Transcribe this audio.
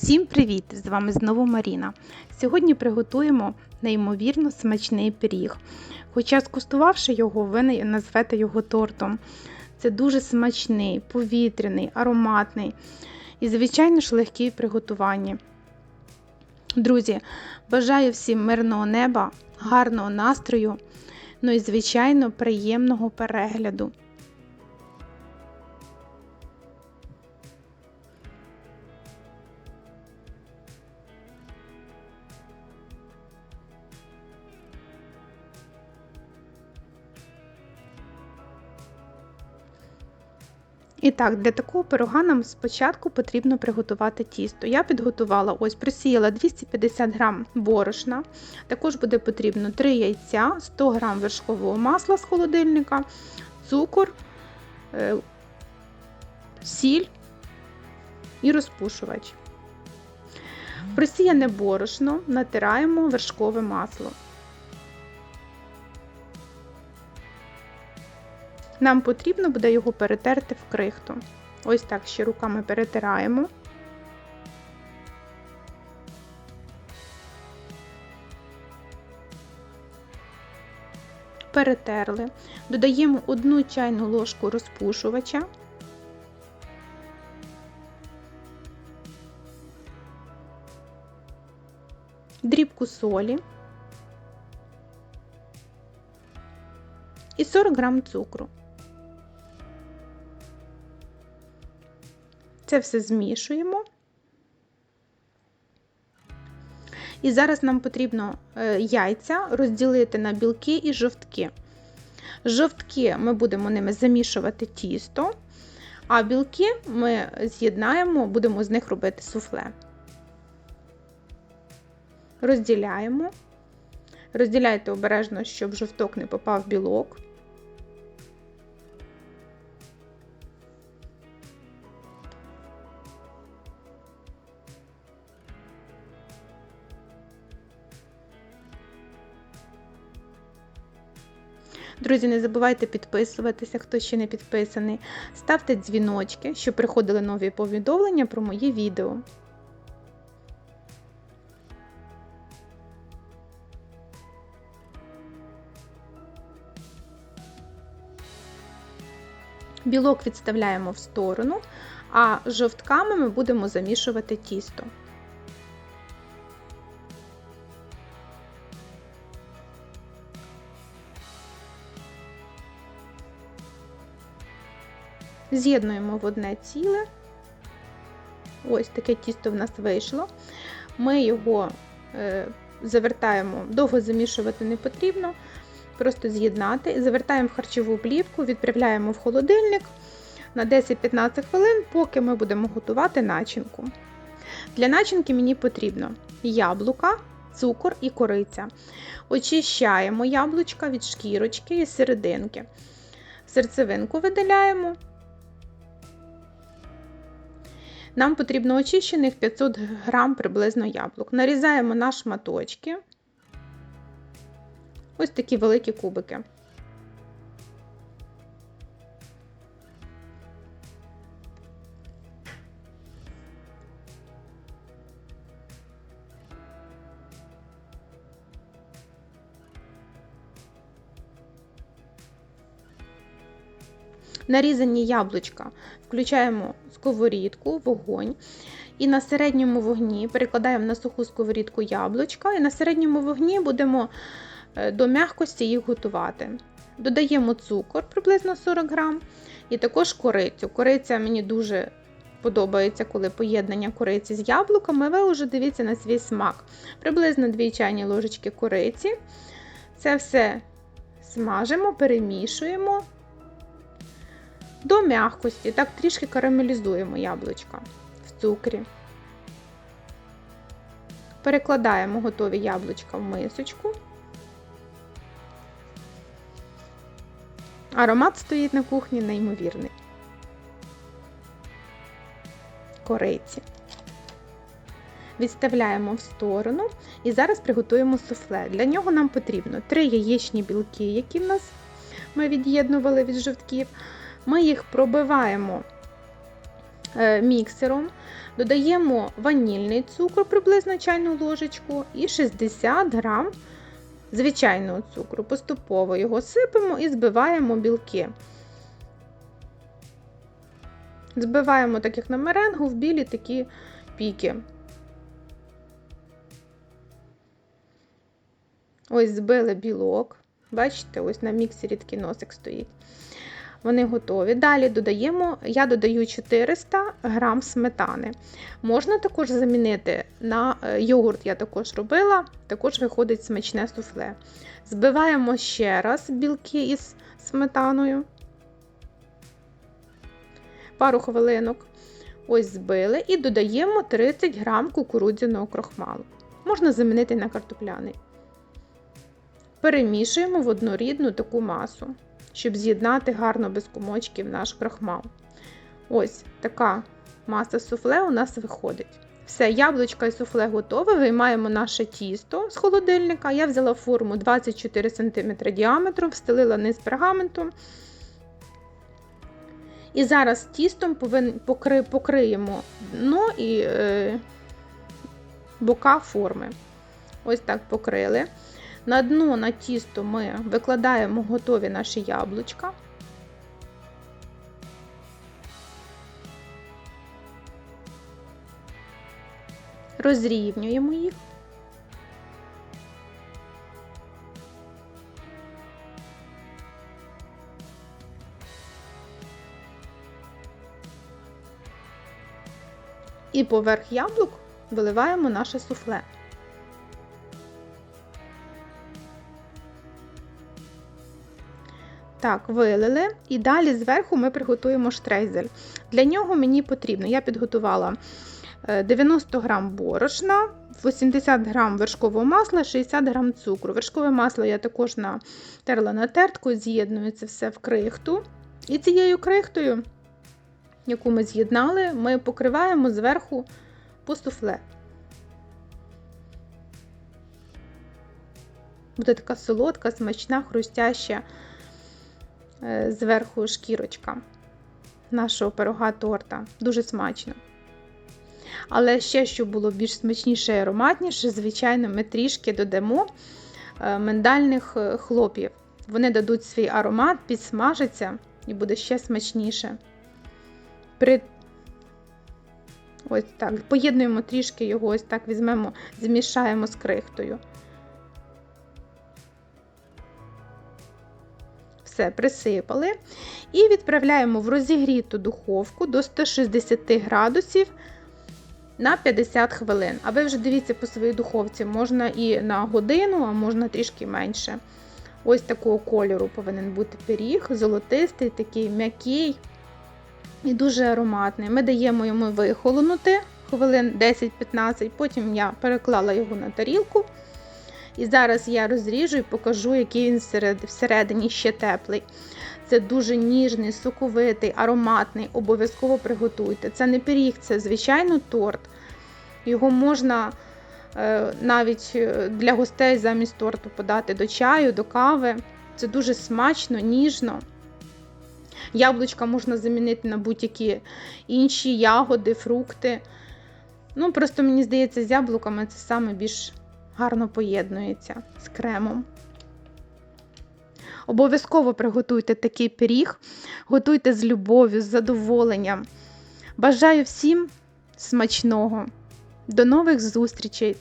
Всім привіт! З вами знову Маріна. Сьогодні приготуємо неймовірно смачний пиріг. Хоча, скуштувавши його, ви назвете його тортом. Це дуже смачний, повітряний, ароматний і, звичайно ж, легкий в приготуванні. Друзі, бажаю всім мирного неба, гарного настрою, ну і, звичайно, приємного перегляду. І так, для такого пирога нам спочатку потрібно приготувати тісто. Я підготувала, ось просіяла 250 г борошна, також буде потрібно 3 яйця, 100 г вершкового масла з холодильника, цукор, е, сіль і розпушувач. Просіяне борошно натираємо вершкове масло. Нам потрібно буде його перетерти в крихту. Ось так ще руками перетираємо. Перетерли. Додаємо одну чайну ложку розпушувача. Дрібку солі і 40 грам цукру. Це все змішуємо. І зараз нам потрібно е, яйця розділити на білки і жовтки. Жовтки ми будемо ними замішувати тісто, а білки ми з'єднаємо, будемо з них робити суфле. Розділяємо. Розділяйте обережно, щоб жовток не попав в білок. Друзі, не забувайте підписуватися, хто ще не підписаний. Ставте дзвіночки, щоб приходили нові повідомлення про мої відео. Білок відставляємо в сторону, а жовтками ми будемо замішувати тісто. З'єднуємо в одне ціле. Ось таке тісто в нас вийшло. Ми його е, завертаємо, довго замішувати не потрібно, просто з'єднати. Завертаємо в харчову плівку, відправляємо в холодильник на 10-15 хвилин, поки ми будемо готувати начинку. Для начинки мені потрібно яблука, цукор і кориця. Очищаємо яблучка від шкірочки і серединки. Серцевинку видаляємо. Нам потрібно очищених 500 грам приблизно яблук. Нарізаємо на шматочки. Ось такі великі кубики. Нарізані яблучка включаємо сковорідку, вогонь. І на середньому вогні перекладаємо на суху сковорідку яблучка, і на середньому вогні будемо е, до м'якості їх готувати. Додаємо цукор приблизно 40 грам, і також корицю. Кориця мені дуже подобається, коли поєднання кориці з яблуками, ви вже дивіться на свій смак. Приблизно 2 чайні ложечки кориці. Це все смажимо, перемішуємо до м'якості, так трішки карамелізуємо яблучка в цукрі. Перекладаємо готові яблучка в мисочку. Аромат стоїть на кухні неймовірний. Кориці. Відставляємо в сторону і зараз приготуємо суфле. Для нього нам потрібно 3 яєчні білки, які в нас ми від'єднували від жовтків. Ми їх пробиваємо е, міксером, додаємо ванільний цукор приблизно чайну ложечку і 60 грам звичайного цукру. Поступово його сипемо і збиваємо білки. Збиваємо, так як на меренгу, в білі такі піки. Ось збили білок. Бачите, ось на міксері такий носик стоїть. Вони готові. Далі додаємо, я додаю 400 грам сметани. Можна також замінити на е, йогурт, я також робила, також виходить смачне суфле. Збиваємо ще раз білки із сметаною. Пару хвилинок. Ось збили і додаємо 30 грам кукурудзяного крохмалу. Можна замінити на картопляний. Перемішуємо в однорідну таку масу, щоб з'єднати гарно без комочків наш крахмал. Ось така маса суфле у нас виходить. Все, яблучка і суфле готове. Виймаємо наше тісто з холодильника. Я взяла форму 24 см діаметром, встелила низ пергаментом. І зараз тістом покри, покриємо дно і е, бока форми. Ось так покрили. На дно на тісто ми викладаємо готові наші яблучка. Розрівнюємо їх. І поверх яблук виливаємо наше суфле. Так, вилили. І далі зверху ми приготуємо штрейзель. Для нього мені потрібно, я підготувала 90 грам борошна, 80 грам вершкового масла, 60 грам цукру. Вершкове масло я також натерла на тертку, з'єдную це все в крихту. І цією крихтою, яку ми з'єднали, ми покриваємо зверху по суфле. Буде така солодка, смачна, хрустяща е, зверху шкірочка нашого пирога торта. Дуже смачно. Але ще, щоб було більш смачніше і ароматніше, звичайно, ми трішки додамо е, миндальних е, хлоп'ів. Вони дадуть свій аромат, підсмажаться і буде ще смачніше. При... Ось так. Поєднуємо трішки його, ось так візьмемо, змішаємо з крихтою. Все, присипали. І відправляємо в розігріту духовку до 160 градусів на 50 хвилин. А ви вже дивіться по своїй духовці, можна і на годину, а можна трішки менше. Ось такого кольору повинен бути пиріг, золотистий, такий м'який і дуже ароматний. Ми даємо йому вихолонути хвилин 10-15, потім я переклала його на тарілку. І зараз я розріжу і покажу, який він всередині ще теплий. Це дуже ніжний, соковитий, ароматний. Обов'язково приготуйте. Це не пиріг, це звичайно торт. Його можна е, навіть е, для гостей замість торту подати до чаю, до кави. Це дуже смачно, ніжно. Яблучка можна замінити на будь-які інші ягоди, фрукти. Ну, просто мені здається, з яблуками це саме більш гарно поєднується з кремом. Обов'язково приготуйте такий пиріг, готуйте з любов'ю, з задоволенням. Бажаю всім смачного! До нових зустрічей!